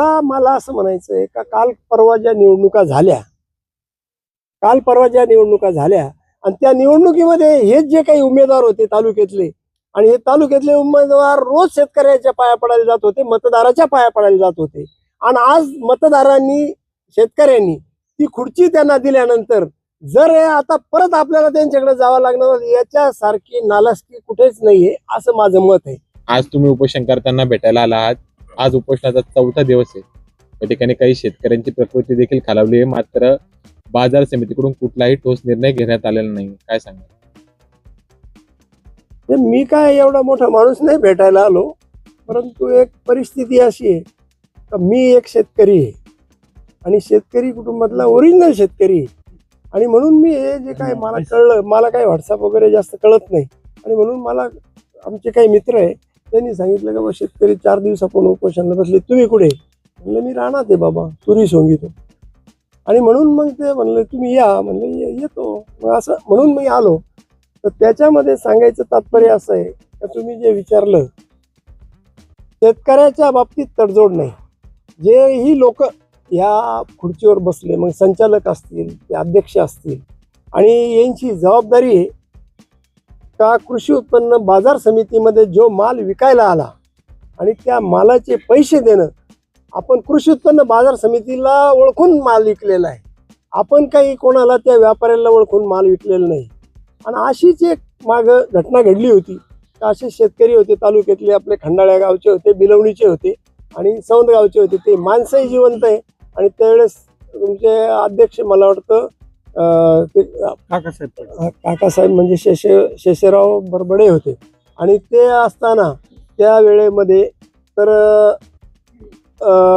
मला मला असं म्हणायचंय का काल परवा ज्या निवडणुका झाल्या काल परवा ज्या निवडणुका झाल्या आणि त्या निवडणुकीमध्ये हेच जे काही उमेदवार होते तालुक्यातले आणि हे तालुक्यातले उमेदवार रोज शेतकऱ्याच्या पाया पडायला जात होते मतदाराच्या पाया पडायला जात होते. आणि आज मतदारांनी शेतकऱ्यांनी ती खुर्ची त्यांना दिल्यानंतर जर आता परत आपल्याला त्यांच्याकडे जावं लागणार याच्यासारखी नालासकी कुठेच नाहीये असं माझं मत आहे. आज तुम्ही उपशंकर त्यांना भेटायला आला आहात. आज उपोषणाचा चौथा दिवस आहे. या ठिकाणी काही शेतकऱ्यांची प्रकृती देखील खालावली आहे. मात्र बाजार समितीकडून कुठलाही ठोस निर्णय घेण्यात आलेला नाही. काय सांगा मी काय एवढा मोठा माणूस नाही भेटायला आलो. परंतु एक परिस्थिती अशी आहे का मी एक शेतकरी आहे. आणि शेतकरी कुटुंबातला ओरिजिनल शेतकरी आहे. आणि म्हणून मी हे जे काय मला कळलं मला काही व्हॉट्सअप वगैरे जास्त कळत नाही. आणि म्हणून मला आमचे काही मित्र आहे त्यांनी सांगितलं का बा शेतकरी चार दिवसापूर्वी उपोषणाला बसले. तुम्ही कुठे? म्हणलं मी राहणार ते बाबा तुरी सोंगीतो आणि म्हणून मग ते म्हणलं तुम्ही या. म्हणलं येतो. मग असं म्हणून मी आलो. तर त्याच्यामध्ये सांगायचं तात्पर्य असं आहे का तुम्ही जे विचारलं शेतकऱ्याच्या बाबतीत तडजोड नाही. जे ही लोक ह्या खुर्चीवर बसले मग संचालक असतील ते अध्यक्ष असतील आणि यांची जबाबदारी आहे का कृषी उत्पन्न बाजार समितीमध्ये जो माल विकायला आला आणि त्या मालाचे पैसे देणं आपण कृषी उत्पन्न बाजार समितीला ओळखून माल विकलेला आहे. आपण काही कोणाला त्या व्यापाऱ्याला ओळखून माल विकलेला नाही. आणि अशीच एक माग घटना घडली होती. का असे शेतकरी होते तालुक्यातले आपले खंडाळ्या गावचे होते बिलवणीचे होते आणि सौंद गावचे होते. ते माणसंही जिवंत आहे आणि त्यावेळेस तुमचे अध्यक्ष मला वाटतं ते काकासाहेब म्हणजे शेषे शेषेराव बरबडे होते. आणि ते असताना त्या वेळेमध्ये तर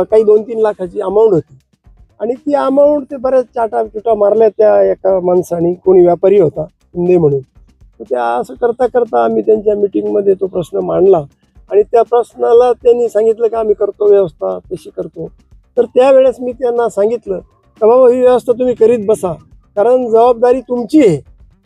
काही दोन तीन लाखाची अमाऊंट होती. आणि ती अमाऊंट ते बऱ्याच चाटा चुटा मारल्या त्या एका माणसाने. कोणी व्यापारी होता शिंदे म्हणून. तर त्या असं करता करता आम्ही त्यांच्या मिटिंगमध्ये तो प्रश्न मांडला. आणि त्या प्रश्नाला त्यांनी सांगितलं की आम्ही करतो व्यवस्था तशी करतो. तर त्यावेळेस मी त्यांना सांगितलं का बाबा ही व्यवस्था तुम्ही करीत बसा. कारण जबाबदारी तुमची आहे.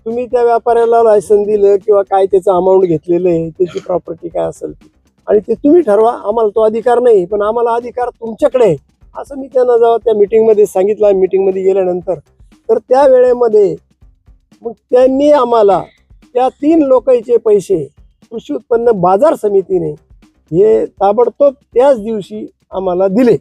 तुम्ही त्या व्यापाऱ्याला लायसन दिलं किंवा काय त्याचं अमाऊंट घेतलेलं आहे त्याची प्रॉपर्टी काय असेल ती. आणि ते तुम्ही ठरवा आम्हाला तो अधिकार नाही पण आम्हाला अधिकार तुमच्याकडे आहे. असं मी त्यांना जेव्हा त्या मिटिंगमध्ये सांगितलं मिटिंगमध्ये गेल्यानंतर तर त्या वेळेमध्ये मग त्यांनी आम्हाला त्या तीन लोकांचे पैसे कृषी उत्पन्न बाजार समितीने हे ताबडतोब त्याच दिवशी आम्हाला दिले.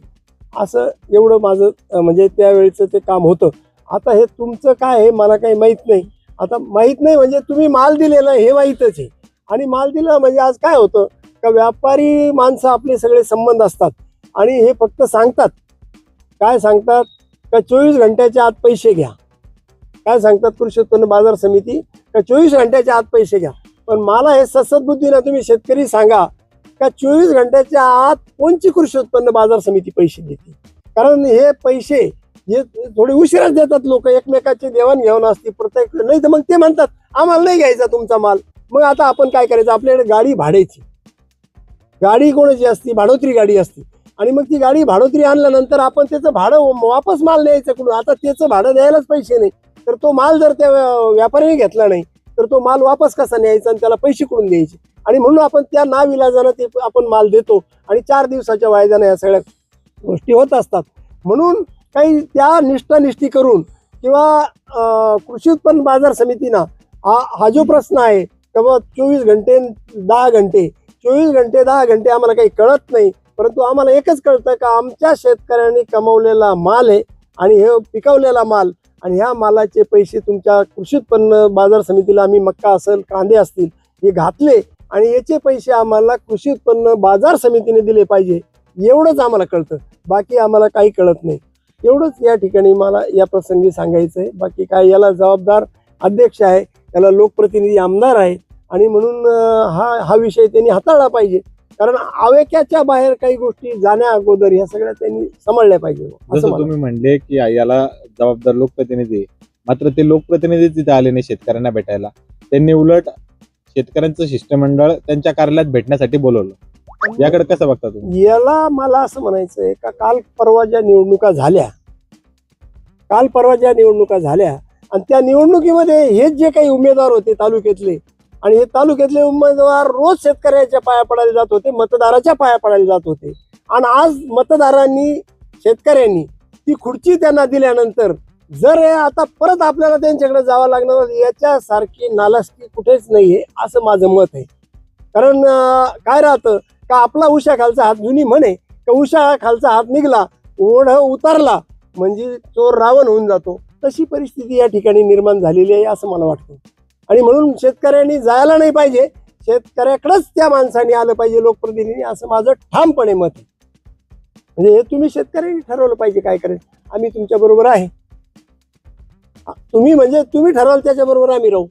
असं एवढं माझं म्हणजे त्यावेळेचं ते काम होतं. आता हे तुमचं काय आहे मला काही माहीत नाही. आता माहीत नाही म्हणजे तुम्ही माल दिलेला हे माहीतच आहे. आणि माल दिला म्हणजे आज काय होतं का व्यापारी माणसं आपले सगळे संबंध असतात. आणि हे फक्त सांगतात. काय सांगतात का चोवीस घंट्याच्या आत पैसे घ्या. काय सांगतात कृषी उत्पन्न बाजार समिती का चोवीस घंट्याच्या आत पैसे घ्या. पण मला हे सद्बुद्धीनं तुम्ही शेतकरी सांगा का चोवीस घंट्याच्या आत कोणची कृषी उत्पन्न बाजार समिती पैसे देते? कारण हे पैसे हे थोडे उशिराच देतात लोक एकमेकाची देवाणघेवाण असते प्रत्येक नाही तर मग ते म्हणतात आम्हाला नाही घ्यायचा तुमचा माल. मग आता आपण काय करायचं? आपल्याकडे गाडी भाड्याची. गाडी कोणाची असती? भाडोत्री गाडी असती. आणि मग ती गाडी भाडोत्री आणल्यानंतर आपण त्याचं भाडं वापस माल न्यायचं कुठून? आता त्याचं भाडं द्यायलाच पैसे नाही. तर तो माल जर त्या व्यापाऱ्याने घेतला नाही तर तो माल वापस कसा न्यायचा आणि त्याला पैसे कुठून द्यायचे? आणि म्हणून आपण त्या नाविलाजानं ते आपण माल देतो. आणि चार दिवसाच्या वायद्यानं या सगळ्या गोष्टी होत असतात. म्हणून काही त्या निष्ठानिष्ठी करून किंवा कृषी उत्पन्न बाजार समितीनं हा हा जो प्रश्न आहे तेव्हा चोवीस घंटे दहा घंटे चोवीस घंटे दहा घंटे आम्हाला काही कळत नाही परंतु आम्हाला एकच कळतं का आमच्या शेतकऱ्यांनी कमवलेला माल आहे आणि हे पिकवलेला माल आणि ह्या मालाचे पैसे तुमच्या कृषी उत्पन्न बाजार समितीला आम्ही मक्का असेल कांदे असतील हे घातले आणि याचे पैसे आम्हाला कृषी उत्पन्न बाजार समितीने दिले पाहिजे एवढंच आम्हाला कळतं. बाकी आम्हाला काही कळत नाही. एवढंच या ठिकाणी मला या प्रसंगी सांगायचं आहे बाकी काय याला जबाबदार अध्यक्ष आहे याला लोकप्रतिनिधी आमदार आहे आणि म्हणून हा हा विषय त्यांनी हाताळला पाहिजे. कारण आवेक्याच्या बाहेर काही गोष्टी जाण्या अगोदर ह्या सगळ्या त्यांनी सांभाळल्या पाहिजे असं जसं मला तुम्ही म्हणले की याला जबाबदार लोकप्रतिनिधी. मात्र ते लोकप्रतिनिधी तिथे आले नाही शेतकऱ्यांना भेटायला. त्यांनी उलट शेतकऱ्यांचं शिष्टमंडळ त्यांच्या कार्यालयात भेटण्यासाठी बोलवलं. याकडे कसं बघता तुम्ही? याला मला असं म्हणायचंय का काल परवा ज्या निवडणुका झाल्या काल परवा ज्या निवडणुका झाल्या आणि त्या निवडणुकीमध्ये हेच जे काही उमेदवार होते तालुक्यातले आणि हे तालुक्यातले उमेदवार रोज शेतकऱ्याच्या पाया पडायला जात होते मतदाराच्या पाया पडायला जात होते. आणि आज मतदारांनी शेतकऱ्यांनी ती खुर्ची त्यांना दिल्यानंतर जर आता परत आपल्याला त्यांच्याकडे जावं लागणार याच्यासारखी नालासकी कुठेच नाहीये असं माझं मत आहे. कारण काय राहतं का आपला उशा खालचा हात जुनी म्हणे का उषा खालचा हात निघला ओढ उतरला म्हणजे चोर रावण होऊन जातो. तशी परिस्थिती या ठिकाणी निर्माण झालेली आहे असं मला वाटतं. आणि म्हणून शेतकऱ्यांनी जायला नाही पाहिजे शेतकऱ्याकडेच त्या माणसाने आलं पाहिजे लोकप्रतिनिधी असं माझं ठामपणे मत आहे. म्हणजे हे तुम्ही शेतकऱ्यांनी ठरवलं पाहिजे काय करायचं. आम्ही तुमच्या बरोबर आहे तुम्ही म्हणजे तुम्ही ठरवाल त्याच्याबरोबर आम्ही राहू.